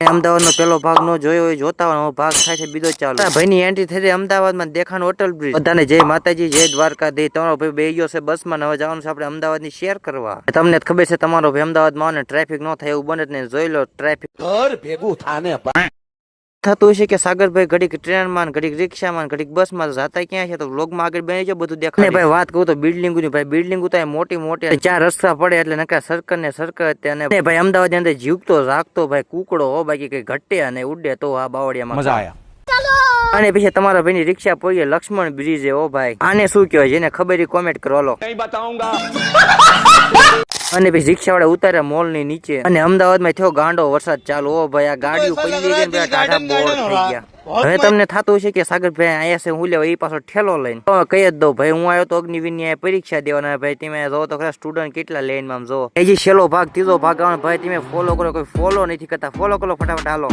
અમદાવાદ નો પેલો ભાગ નો જોયો હોય જોતા હોય ભાગ થાય છે બીજો ચાલો. ભાઈ ની એન્ટ્રી થઈ અમદાવાદમાં દેખાનું હોટલ બ્રિજ બધાને જય માતાજી જય દ્વારકા દે તમારો ભાઈ બે ગયો છે બસમાં ને હવે જવાનું છે આપણે અમદાવાદની શેર કરવા તમને જ ખબર છે તમારો ભાઈ અમદાવાદમાં ટ્રાફિક ન થાય એવું બને નહીં. જોઈ લો ટ્રાફિક ભેગું થાને થતું હશે કે સાગરભાઈ ઘડીક ટ્રેનમાં ઘડીક રિક્ષામાં ઘડીક બસમાં જાતા ક્યાં છે? તો વ્લોગમાં આગળ બેસી જાય બધું દેખાય ભાઈ વાત કહું તો બિલ્ડિંગની ભાઈ બિલ્ડિંગ તો મોટી મોટી ચાર રસ્તા પડે એટલે નકા સરકાર ને સરકાર અને ભાઈ અમદાવાદની અંદર જીવતો રાખતો ભાઈ કુકડો હો બાકી કઈ ઘટે અને ઉડે તો આ બાવળિયામાં મજા આયા. અને પછી તમારા ભાઈની રિક્ષા પડીએ લક્ષ્મણ બ્રિજે ઓ ભાઈ. આને શું કહેવાય? જેને ખબર ઈ કોમેન્ટ કરો લો નહીં બતાઉંગા અને પછી રિક્ષાવાળા ઉતાર્યા મોલની નીચે. અને અમદાવાદમાં થયો ગાંડો વરસાદ ચાલુ. ઓ ભાઈ આ ગાડીઓ પડી ગઈ ને ટાટા બોર થઈ ગયા. હવે તમને થતું હશે કે સાગરભાઈ આયા છે હું લેવા એ પાછો ઠેલો લઈને. તો કહી જ દઉં ભાઈ હું આવ્યો તો અગ્નિવીરની પરીક્ષા દેવાના ભાઈ તમે જો તો ખરા સ્ટુડન્ટ કેટલા લાઈનમાં જો એ જે છેલ્લો ભાગ ત્રીજો ભાગ આવવાનો. ભાઈ તમે ફોલો કરો કોઈ ફોલો નથી કરતા. ફોલો કરો ફટાફટ હાલો.